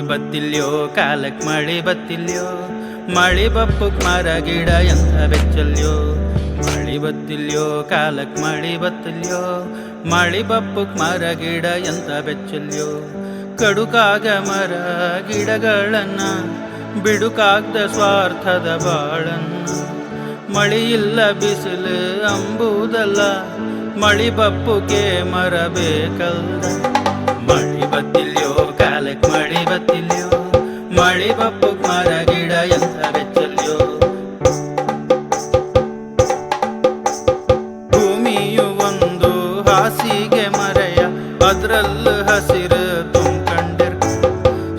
ಬತ್ತಿಲ್ಯೋ, ಕಾಲಕ್ ಮಳಿ ಬತ್ತಿಲ್ಯೋ, ಮಳಿ ಬಪ್ಪು ಮರ, ಗಿಡ ಎಂತ ಬೆಚ್ಚಲ್ಯೋ. ಮಳಿ ಬತ್ತಿಲ್ಯೋ, ಕಾಲಕ್ ಮಳಿ ಬತ್ತಿಲ್ಯೋ, ಮಳಿ ಬಪ್ಪು ಮರ, ಗಿಡ ಎಂತ ಬೆಚ್ಚಲ್ಯೋ. ಕಡುಕಾಗ ಮರ, ಗಿಡಗಳನ್ನ, ಬಿಡುಕಾಗ್ದ ಸ್ವಾರ್ಥದ ಬಾಳನ್ನ. ಇಲ್ಲ ಬಿಸಿಲು ಅಂಬುದಲ್ಲ, ಮಳಿ ಬಪ್ಪುಗೆ ಮರಬೇಕಲ್ಲ ಮಳಿ ಬತ್ತಿಲ್ಯೋ ಹಾಸಿಗೆ ಮರೆಯ ಅದ್ರಲ್ಲ ಹಸಿರು ತುಂಬಿರ್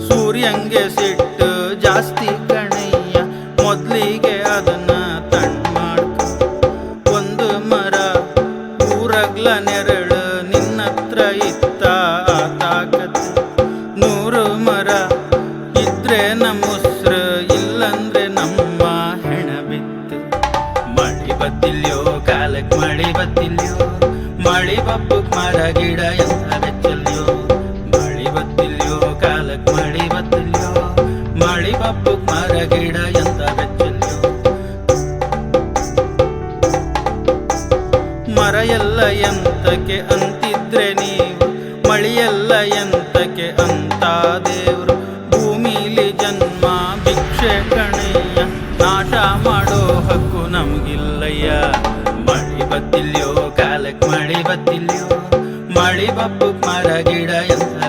ಸೂರ್ಯಂಗೆ ಸಿಟ್ಟು ಜಾಸ್ತಿ ಕಣಯ್ಯ, ಮೊದ್ಲಿಗೆ ಅದನ್ನ ತಣ್ಣ ಮಾಡ್ಕೊ ಒಂದು ಮರ ಊರಗ್ಲ ನೆರಳು ನಿನ್ನತ್ರ ಇತ್ತ ತಾಕತ್ ನೂರು ಮರ ಇದ್ರೆ ನಮ್ಮ ಉಸ್ರು, ಇಲ್ಲಂದ್ರೆ ನಮ್ಮ ಹೆಣ ಬಿತ್ತು. ಮಳಿ ಬತ್ತಿಲ್ಯೋ, ಕಾಲಕ್ ಮಳಿ ಬತ್ತಿಲ್ಯೋ. ಮಳಿ ಬಪ್ಪುಕ್ ಮರ ಗಿಡ ಎಂತ ಬೆಚ್ಚಲ್ಯೋ ಮಳಿ ಬತ್ತಿಲ್ಯೋ, ಕಾಲಕ್ ಮಳಿ ಬತ್ತಿಲ್ಯೋ. ಮಳಿ ಬಪ್ಪುಕ್ ಮರ ಗಿಡ ಎಂತ ಬೆಚ್ಚಲ್ಯೋ ಮರ ಎಲ್ಲ ಎಂತಕ್ಕೆ ಅಂತಿದ್ರೆ ನೀವು? ಮಳಿಯೆಲ್ಲ ಎಂತಕ್ಕೆ ಅಂತ ದೇವ್ರು? ಭೂಮಿಲಿ ಜನ್ಮ, ಭಿಕ್ಷೆ ಕಣಯ್ಯ ನಾಶ ಮಾಡೋ ಹಕ್ಕು ನಮ್ಗಿಲ್ಲಯ್ಯ. சிவப்பு மரகிட என்ற